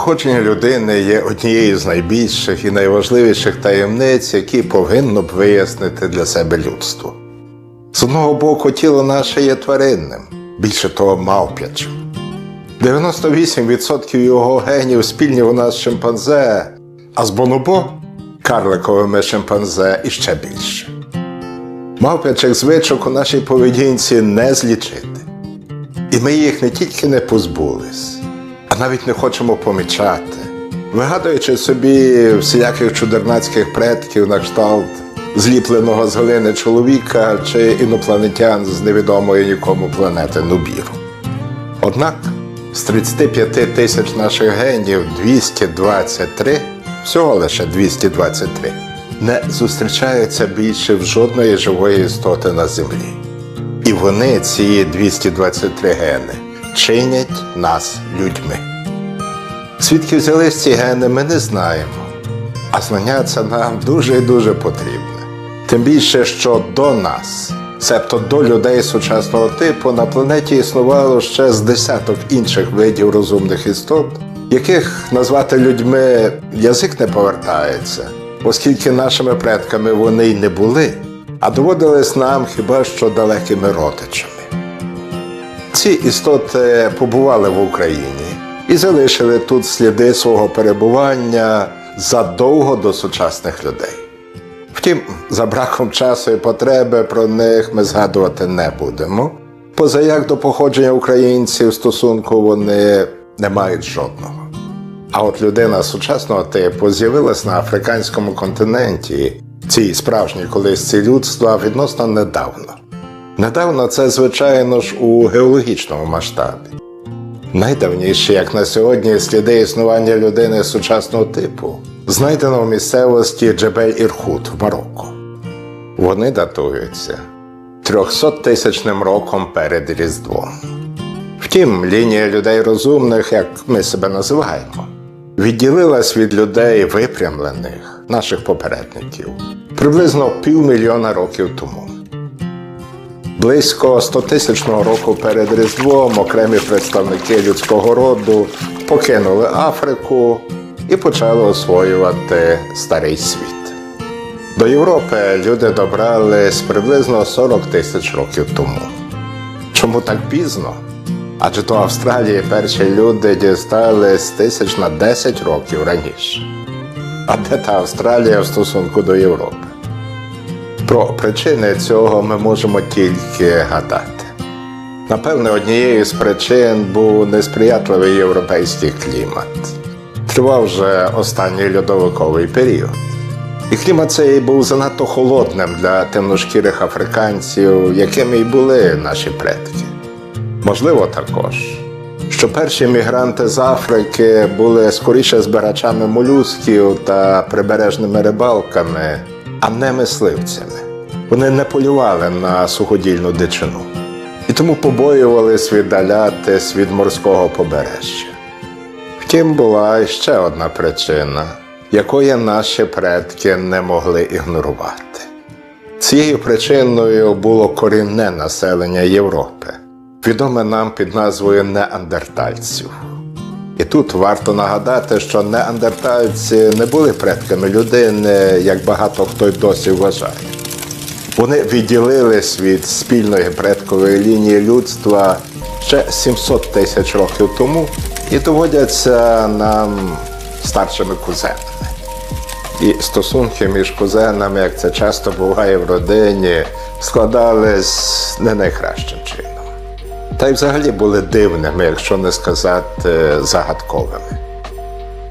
Походження людини є однією з найбільших і найважливіших таємниць, які повинно б вияснити для себе людство. З одного боку, тіло наше є тваринним, більше того, мавп'ячим. 98% його генів спільні у нас шимпанзе, а з бонобо карликовими шимпанзе іще більше. Мавпячих звичок у нашій поведінці не злічити. І ми їх не тільки не позбулись, навіть не хочемо помічати, вигадуючи собі всіляких чудернацьких предків на кшталт зліпленого з глини чоловіка чи інопланетян з невідомої нікому планети Нубіру. Однак з 35 тисяч наших генів 223, всього лише 223, не зустрічаються більше в жодної живої істоти на землі. І вони, ці 223 гени, чинять нас людьми. Звідки взялись ці гени, ми не знаємо. А знання це нам дуже і дуже потрібне. Тим більше, що до нас, себто до людей сучасного типу, на планеті існувало ще з десяток інших видів розумних істот, яких назвати людьми язик не повертається, оскільки нашими предками вони й не були, а доводились нам хіба що далекими родичами. Ці істоти побували в Україні і залишили тут сліди свого перебування задовго до сучасних людей. Втім, за браком часу і потреби про них ми згадувати не будемо, поза як до походження українців стосунку вони не мають жодного. А от людина сучасного типу з'явилась на африканському континенті, цій справжній колисці людства відносно недавно. Недавно це, звичайно ж, у геологічному масштабі. Найдавніші, як на сьогодні, сліди існування людини сучасного типу знайдено в місцевості Джебель Ірхут в Марокко. Вони датуються 300 тисячним роком перед Різдвом. Втім, лінія людей розумних, як ми себе називаємо, відділилась від людей випрямлених, наших попередників, приблизно півмільйона років тому. Близько 100-тисячного року перед Різдвом окремі представники людського роду покинули Африку і почали освоювати старий світ. До Європи люди добрались приблизно 40 тисяч років тому. Чому так пізно? Адже до Австралії перші люди дістались тисяч на 10 років раніше. А де та Австралія в стосунку до Європи? Про причини цього ми можемо тільки гадати. Напевне, однією з причин був несприятливий європейський клімат. Тривав вже останній льодовиковий період. І клімат цей був занадто холодним для темношкірих африканців, якими й були наші предки. Можливо, також, що перші мігранти з Африки були скоріше збирачами молюсків та прибережними рибалками, а не мисливцями. Вони не полювали на суходільну дичину і тому побоювались віддалятись від морського побережжя. Втім, була ще одна причина, якої наші предки не могли ігнорувати. Цією причиною було корінне населення Європи, відоме нам під назвою неандертальців. Тут варто нагадати, що неандертальці не були предками людини, як багато хто й досі вважає. Вони відділились від спільної предкової лінії людства ще 700 тисяч років тому і доводяться нам старшими кузенами. І стосунки між кузенами, як це часто буває в родині, складались не найкращим чином. Та й взагалі були дивними, якщо не сказати загадковими.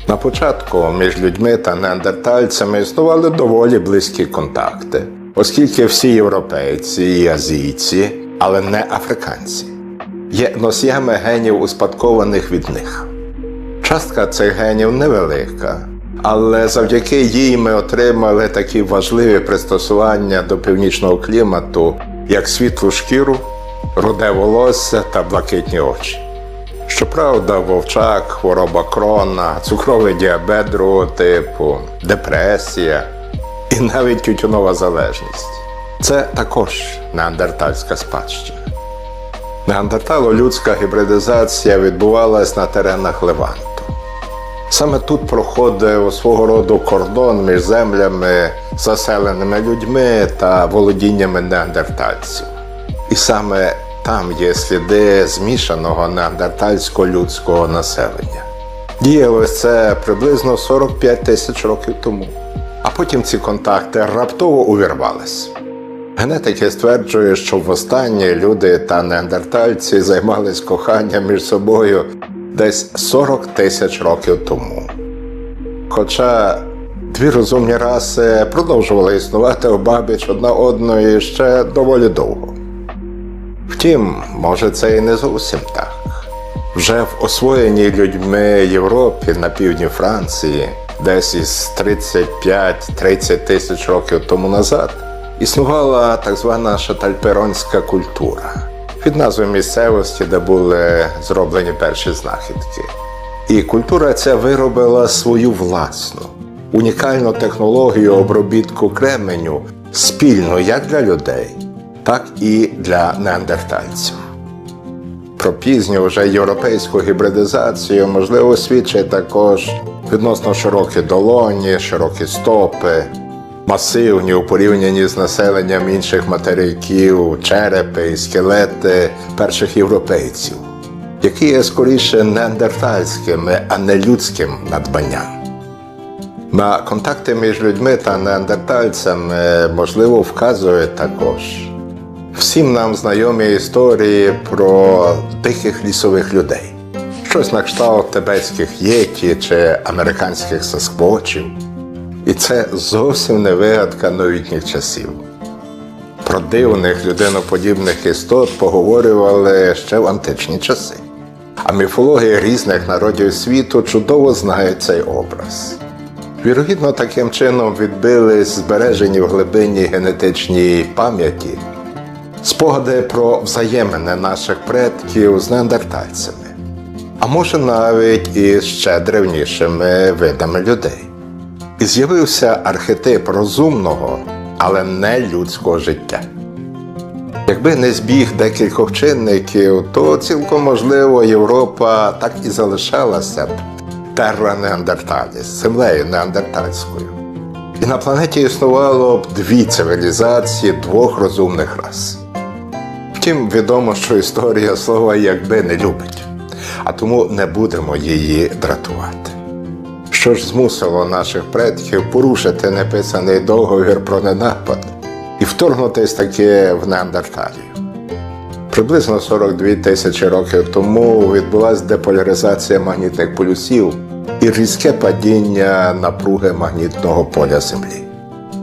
На початку між людьми та неандертальцями існували доволі близькі контакти, оскільки всі європейці і азійці, але не африканці, є носіями генів, успадкованих від них. Частка цих генів невелика, але завдяки їй ми отримали такі важливі пристосування до північного клімату, як світлу шкіру, руде волосся та блакитні очі. Щоправда, вовчак, хвороба крона, цукровий діабет другого типу, депресія і навіть тютюнова залежність це також неандертальська спадщина. Неандертало-людська гібридизація відбувалась на теренах Леванту. Саме тут проходив свого роду кордон між землями, заселеними людьми та володіннями неандертальців. І саме там є сліди змішаного неандертальсько-людського населення. Діялось це приблизно 45 тисяч років тому. А потім ці контакти раптово увірвались. Генетики стверджують, що востаннє люди та неандертальці займались коханням між собою десь 40 тисяч років тому. Хоча дві розумні раси продовжували існувати обабіч одна одної ще доволі довго. Втім, може, це і не зовсім так. Вже в освоєній людьми Європі на півдні Франції, десь із 35-30 тисяч років тому назад, існувала так звана шатальперонська культура від назви місцевості, де були зроблені перші знахідки. І культура ця виробила свою власну унікальну технологію обробітку кременю спільно як для людей, так і для неандертальців. Про пізню вже європейську гібридизацію можливо свідчить також відносно широкі долоні, широкі стопи, масивні у порівнянні з населенням інших материків, черепи і скелети перших європейців, які є скоріше неандертальськими, а не людським надбанням. На контакти між людьми та неандертальцями можливо вказує також всім нам знайомі історії про диких лісових людей, щось на кшталт тибетських єті чи американських сасквочів. І це зовсім не вигадка новітніх часів. Про дивних людиноподібних істот поговорювали ще в античні часи. А міфологія різних народів світу чудово знає цей образ. Вірогідно, таким чином відбились збережені в глибині генетичній пам'яті спогади про взаємини наших предків з неандертальцями, а може навіть із ще древнішими видами людей. І з'явився архетип розумного, але не людського життя. Якби не збіг декількох чинників, то цілком можливо Європа так і залишалася б терра неандерталіс, землею неандертальською. І на планеті існувало б дві цивілізації двох розумних рас. Втім, відомо, що історія слова якби не любить, а тому не будемо її дратувати. Що ж змусило наших предків порушити неписаний договір про ненапад і вторгнутись таки в Неандерталію? Приблизно 42 тисячі років тому відбулася деполяризація магнітних полюсів і різке падіння напруги магнітного поля Землі.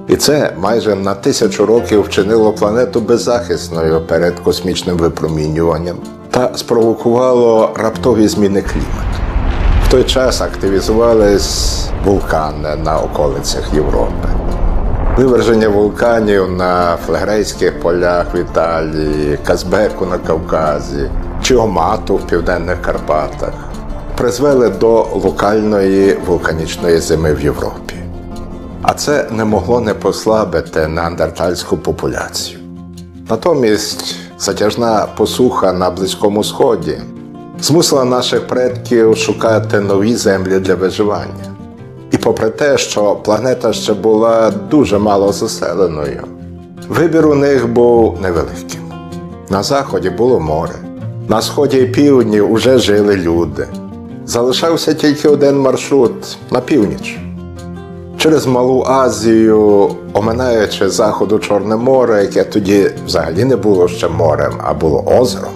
І це майже на тисячу років вчинило планету беззахисною перед космічним випромінюванням та спровокувало раптові зміни клімату. В той час активізувались вулкани на околицях Європи. Виверження вулканів на флегрейських полях в Італії, Казбеку на Кавказі чи Омату в південних Карпатах призвели до локальної вулканічної зими в Європі. А це не могло не послабити неандертальську популяцію. Натомість затяжна посуха на Близькому Сході змусила наших предків шукати нові землі для виживання. І попри те, що планета ще була дуже мало заселеною, вибір у них був невеликим. На заході було море, на сході і півдні вже жили люди. Залишався тільки один маршрут на північ. Через Малу Азію, оминаючи заходу Чорне море, яке тоді взагалі не було ще морем, а було озером,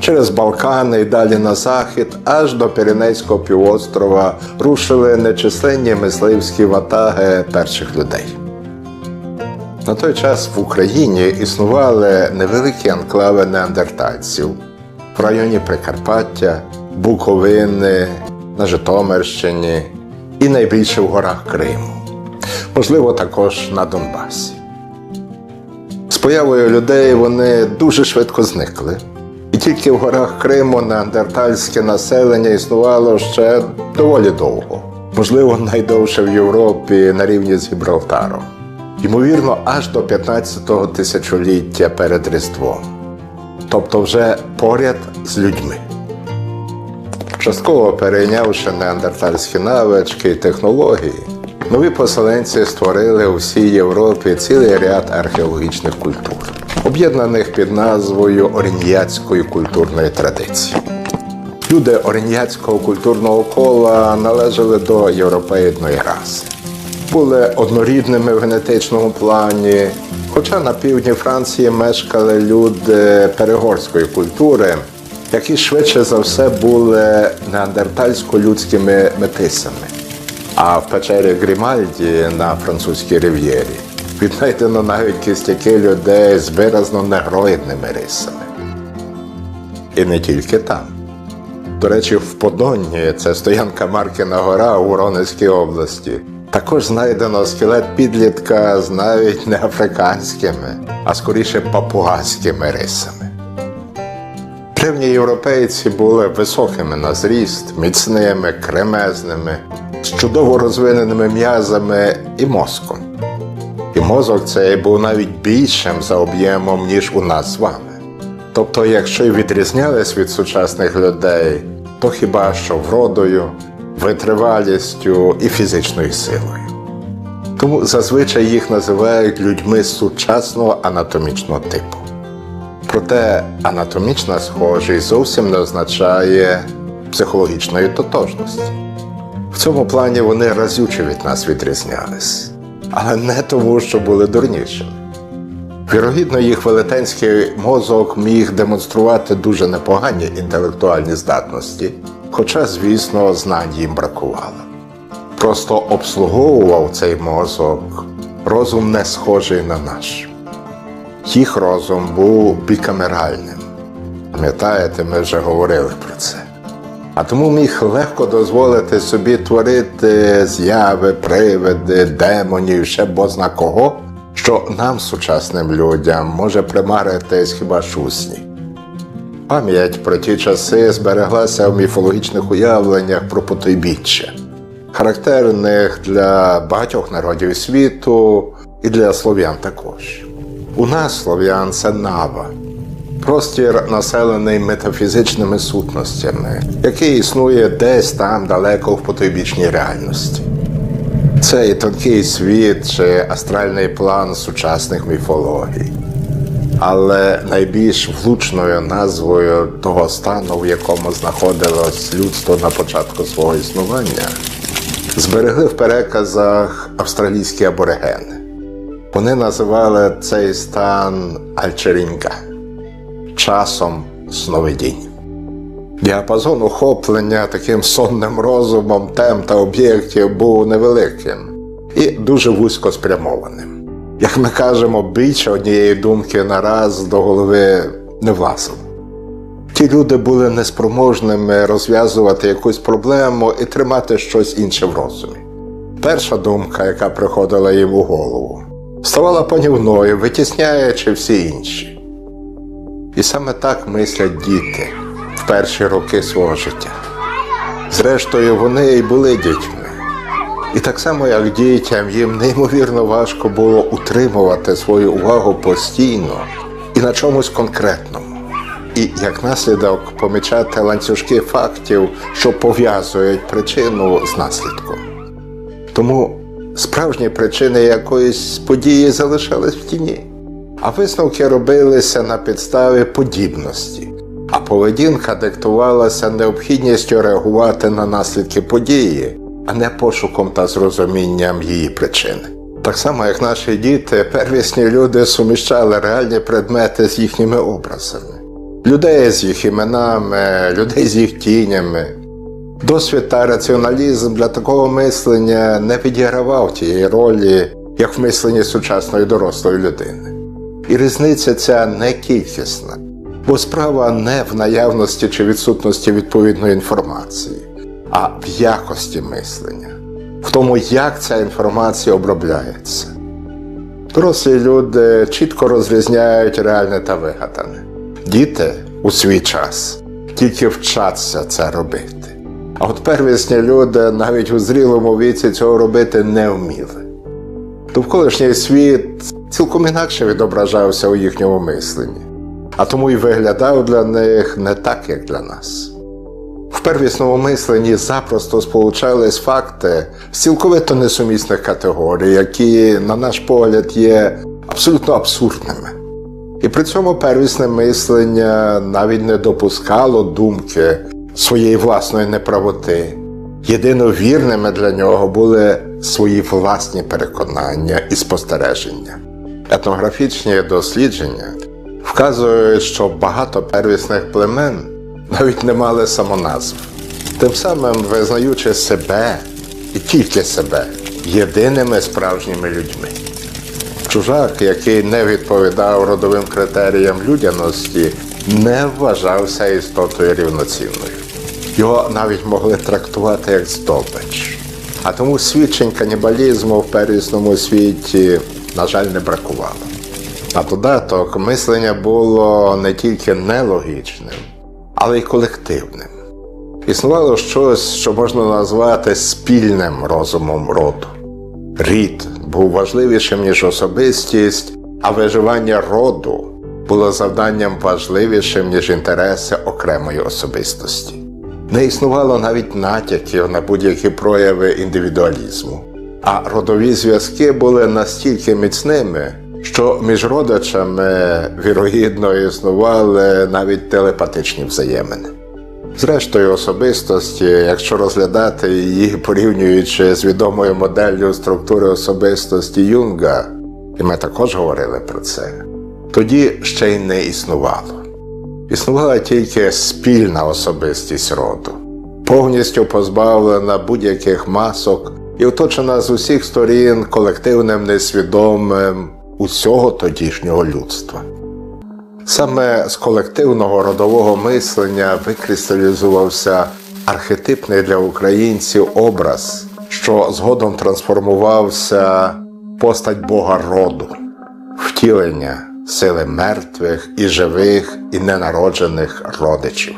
через Балкани і далі на захід, аж до Піренейського півострова рушили нечисленні мисливські ватаги перших людей. На той час в Україні існували невеликі анклави неандертальців в районі Прикарпаття, Буковини, на Житомирщині і найбільше в горах Криму, можливо, також на Донбасі. З появою людей вони дуже швидко зникли. І тільки в горах Криму неандертальське населення існувало ще доволі довго, можливо, найдовше в Європі на рівні з Гібралтаром. Ймовірно, аж до 15-го тисячоліття перед Різдвом, тобто вже поряд з людьми. Частково перейнявши неандертальські навички і технології, нові поселенці створили у всій Європі цілий ряд археологічних культур, об'єднаних під назвою Орініяцької культурної традиції. Люди орініяцького культурного кола належали до європеїдної раси. Були однорідними в генетичному плані, хоча на півдні Франції мешкали люди перегорської культури, які швидше за все були неандертальсько-людськими метисами. А в печері Грімальді на французькій рив'єрі віднайдено навіть кістяки людей з виразно негроїдними рисами. І не тільки там. До речі, в Подонні, це стоянка Маркіна гора у Воронезькій області. Також знайдено скелет підлітка з навіть не африканськими, а скоріше папугаськими рисами. Древні європейці були високими на зріст, міцними, кремезними, з чудово розвиненими м'язами і мозком. І мозок цей був навіть більшим за об'ємом, ніж у нас з вами. Тобто, якщо й відрізнялись від сучасних людей, то хіба що вродою, витривалістю і фізичною силою. Тому зазвичай їх називають людьми сучасного анатомічного типу. Проте анатомічна схожість зовсім не означає психологічної тотожності. В цьому плані вони разюче від нас відрізнялись, але не тому, що були дурнішими. Вірогідно, їх велетенський мозок міг демонструвати дуже непогані інтелектуальні здатності, хоча, звісно, знань їм бракувало. Просто обслуговував цей мозок розум не схожий на наш. Їх розум був бікамеральним. Пам'ятаєте, ми вже говорили про це. А тому міг легко дозволити собі творити зяви, привиди, демонів, ще бозна кого, що нам, сучасним людям, може примаритись хіба у. Пам'ять про ті часи збереглася в міфологічних уявленнях про потойбіччя, характерних для багатьох народів світу і для слов'ян також. У нас слов'ян це нава, простір населений метафізичними сутностями, який існує десь там далеко в потойбічній реальності. Цей тонкий світ чи астральний план сучасних міфологій. Але найбільш влучною назвою того стану, в якому знаходилось людство на початку свого існування, зберегли в переказах австралійські аборигени. Вони називали цей стан Альчерінга часом сновидінь. Діапазон охоплення таким сонним розумом тем та об'єктів був невеликим і дуже вузько спрямованим. Як ми кажемо, більше однієї думки нараз до голови не влазило. Ті люди були неспроможними розв'язувати якусь проблему і тримати щось інше в розумі. Перша думка, яка приходила їм у голову, ставала панівною, витісняючи всі інші. І саме так мислять діти в перші роки свого життя. Зрештою, вони і були дітьми. І так само, як дітям, їм неймовірно важко було утримувати свою увагу постійно і на чомусь конкретному. І як наслідок помічати ланцюжки фактів, що пов'язують причину з наслідком. Тому справжні причини якоїсь події залишались в тіні, а висновки робилися на підставі подібності, а поведінка диктувалася необхідністю реагувати на наслідки події, а не пошуком та зрозумінням її причини. Так само, як наші діти, первісні люди суміщали реальні предмети з їхніми образами, людей з їх іменами, людей з їх тінями. Досвід та раціоналізм для такого мислення не відігравав тієї ролі, як в мисленні сучасної дорослої людини. І різниця ця не кількісна, бо справа не в наявності чи відсутності відповідної інформації, а в якості мислення, в тому, як ця інформація обробляється. Дорослі люди чітко розрізняють реальне та вигадане. Діти у свій час тільки вчаться це робити. А от первісні люди навіть у зрілому віці цього робити не вміли. Довколишній світ цілком інакше відображався у їхньому мисленні, а тому й виглядав для них не так, як для нас. В первісному мисленні запросто сполучались факти з цілковито несумісних категорій, які, на наш погляд, є абсолютно абсурдними. І при цьому первісне мислення навіть не допускало думки своєї власної неправоти. Єдино вірними для нього були свої власні переконання і спостереження. Етнографічні дослідження вказують, що багато первісних племен навіть не мали самоназв, тим самим визнаючи себе і тільки себе єдиними справжніми людьми. Чужак, який не відповідав родовим критеріям людяності, не вважався істотою рівноцінною. Його навіть могли трактувати як здобич. А тому свідчень канібалізму в первісному світі, на жаль, не бракувало. На додаток мислення було не тільки нелогічним, але й колективним. Існувало щось, що можна назвати спільним розумом роду. Рід був важливішим, ніж особистість, а виживання роду було завданням важливішим, ніж інтереси окремої особистості. Не існувало навіть натяків на будь-які прояви індивідуалізму, а родові зв'язки були настільки міцними, що між родичами вірогідно існували навіть телепатичні взаємини. Зрештою, особистості, якщо розглядати її порівнюючи з відомою моделлю структури особистості Юнга, і ми також говорили про це, тоді ще й не існувало. Існувала тільки спільна особистість роду, повністю позбавлена будь-яких масок і оточена з усіх сторін колективним несвідомим усього тодішнього людства. Саме з колективного родового мислення викристалізувався архетипний для українців образ, що згодом трансформувався в постать Бога роду, втілення сили мертвих і живих і ненароджених родичів.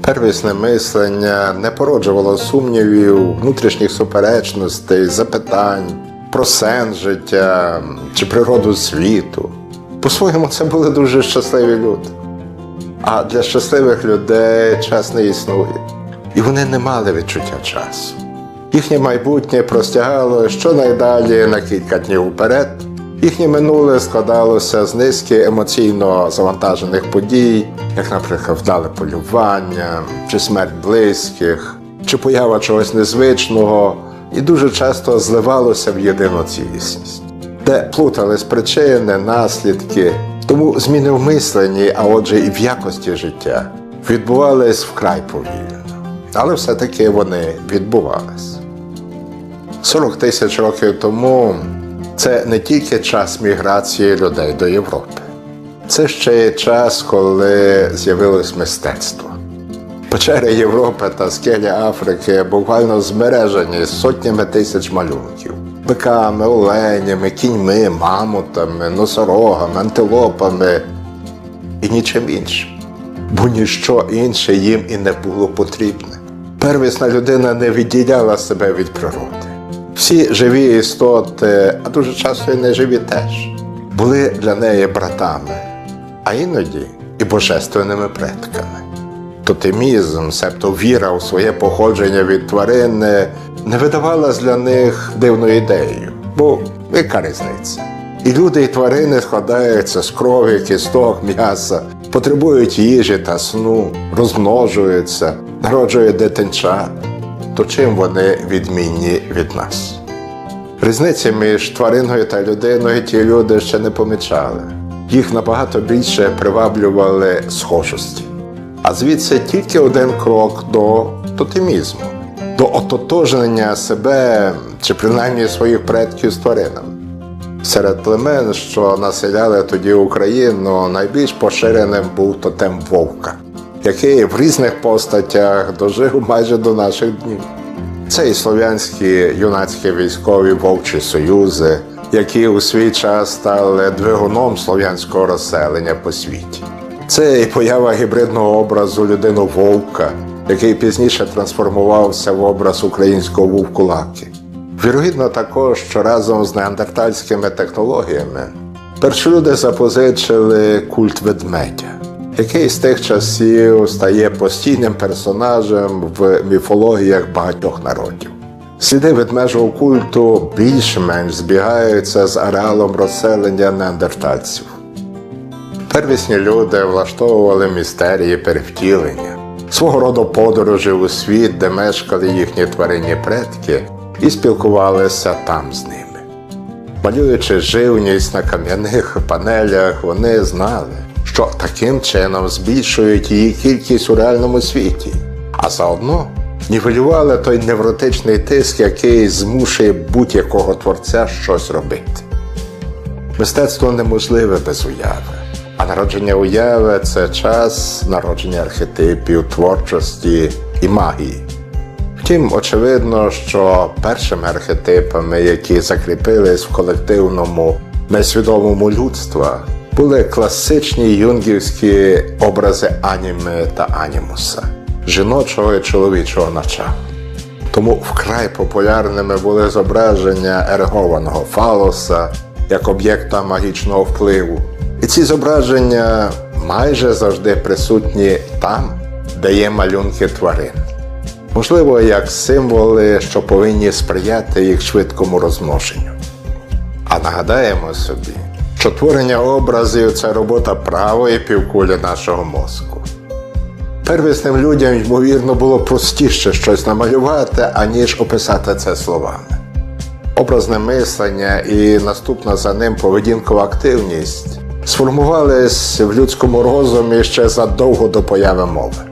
Первісне мислення не породжувало сумнівів, внутрішніх суперечностей, запитань про сенс життя чи природу світу. По-своєму, це були дуже щасливі люди. А для щасливих людей час не існує. І вони не мали відчуття часу. Їхнє майбутнє простягало щонайдалі на кілька днів вперед. Їхнє минуле складалося з низки емоційно завантажених подій, як, наприклад, вдале полювання, чи смерть близьких, чи поява чогось незвичного, і дуже часто зливалося в єдину цілісність, де плутались причини, наслідки, тому зміни в мисленні, а отже, і в якості життя, відбувались вкрай повільно. Але все-таки вони відбувались. 40 тисяч років тому це не тільки час міграції людей до Європи, це ще й час, коли з'явилось мистецтво. Печери Європи та скелі Африки буквально змережені сотнями тисяч малюнків. Биками, оленями, кіньми, мамутами, носорогами, антилопами і нічим іншим. Бо ніщо інше їм і не було потрібне. Первісна людина не відділяла себе від природи. Всі живі істоти, а дуже часто і неживі теж, були для неї братами, а іноді і божественними предками. Тотемізм, себто віра у своє походження від тварини, не видавалась для них дивною ідеєю, бо яка різниця? І люди, і тварини складаються з крові, кісток, м'яса, потребують їжі та сну, розмножуються, народжують дитинчат. То чим вони відмінні від нас? Різниці між твариною та людиною ті люди ще не помічали. Їх набагато більше приваблювали схожості. А звідси тільки один крок до тотемізму, до ототожнення себе чи принаймні своїх предків з тваринами. Серед племен, що населяли тоді Україну, найбільш поширеним був тотем вовка, який в різних постатях дожив майже до наших днів. Це і слов'янські юнацькі військові вовчі союзи, які у свій час стали двигуном слов'янського розселення по світі. Це і поява гібридного образу людину вовка, який пізніше трансформувався в образ українського вовкулаки. Вірогідно також, що разом з неандертальськими технологіями перші люди запозичили культ ведмедя. Який з тих часів стає постійним персонажем в міфологіях багатьох народів. Сліди ведмежого культу більш-менш збігаються з ареалом розселення неандертальців. Первісні люди влаштовували містерії перевтілення, свого роду подорожі у світ, де мешкали їхні тваринні предки, і спілкувалися там з ними. Малюючи живність на кам'яних панелях, вони знали, що таким чином збільшують її кількість у реальному світі, а заодно нівелювали той невротичний тиск, який змушує будь-якого творця щось робити. Мистецтво неможливе без уяви, а народження уяви це час народження архетипів, творчості і магії. Втім, очевидно, що першими архетипами, які закріпились в колективному несвідомому людства, були класичні юнгівські образи аніми та анімуса, жіночого і чоловічого начала. Тому вкрай популярними були зображення ерегованого фалоса як об'єкта магічного впливу. І ці зображення майже завжди присутні там, де є малюнки тварин. Можливо, як символи, що повинні сприяти їх швидкому розмноженню. А нагадаємо собі, що творення образів це робота правої півкулі нашого мозку. Первісним людям, ймовірно, було простіше щось намалювати, аніж описати це словами. Образне мислення і наступна за ним поведінкова активність сформувались в людському розумі ще задовго до появи мови.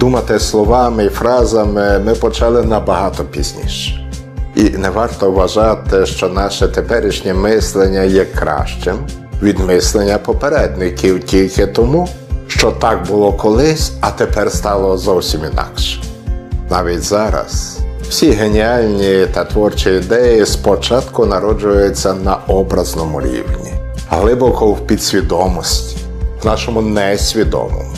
Думати словами і фразами ми почали набагато пізніше. І не варто вважати, що наше теперішнє мислення є кращим від мислення попередників тільки тому, що так було колись, а тепер стало зовсім інакше. Навіть зараз всі геніальні та творчі ідеї спочатку народжуються на образному рівні, глибоко в підсвідомості, в нашому несвідомому.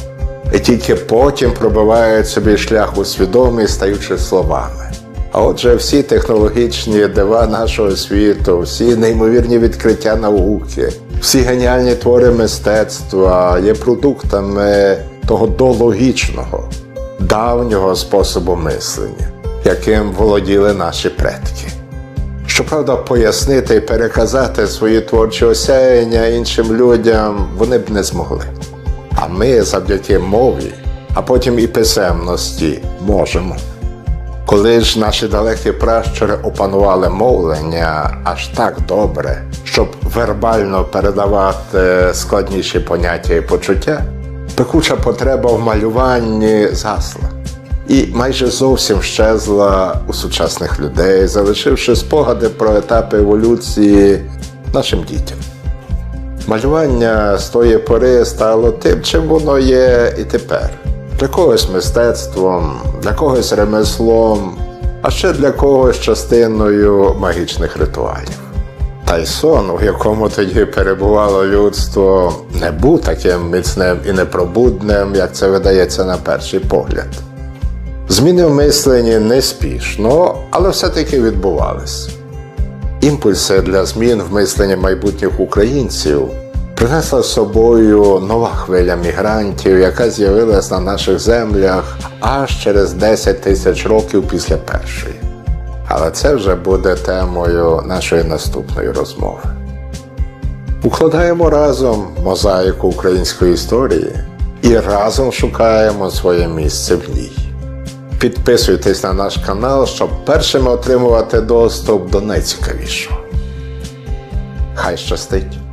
І тільки потім пробивають собі шлях у свідомість, стаючи словами. А отже, всі технологічні дива нашого світу, всі неймовірні відкриття науки, всі геніальні твори мистецтва є продуктами того дологічного, давнього способу мислення, яким володіли наші предки. Щоправда, пояснити і переказати свої творчі осяяння іншим людям вони б не змогли. А ми завдяки мові, а потім і писемності можемо. Коли ж наші далекі пращури опанували мовлення аж так добре, щоб вербально передавати складніші поняття і почуття, пекуча потреба в малюванні згасла і майже зовсім щезла у сучасних людей, залишивши спогади про етапи еволюції нашим дітям. Малювання з тої пори стало тим, чим воно є і тепер. Для когось мистецтвом, для когось ремеслом, а ще для когось частиною магічних ритуалів. Та й сон, у якому тоді перебувало людство, не був таким міцним і непробудним, як це видається на перший погляд. Зміни в мисленні неспішно, але все-таки відбувались. Імпульси для змін в мисленні майбутніх українців принесла з собою нова хвиля мігрантів, яка з'явилась на наших землях аж через 10 тисяч років після першої. Але це вже буде темою нашої наступної розмови. Укладаємо разом мозаїку української історії і разом шукаємо своє місце в ній. Підписуйтесь на наш канал, щоб першими отримувати доступ до найцікавішого. Хай щастить!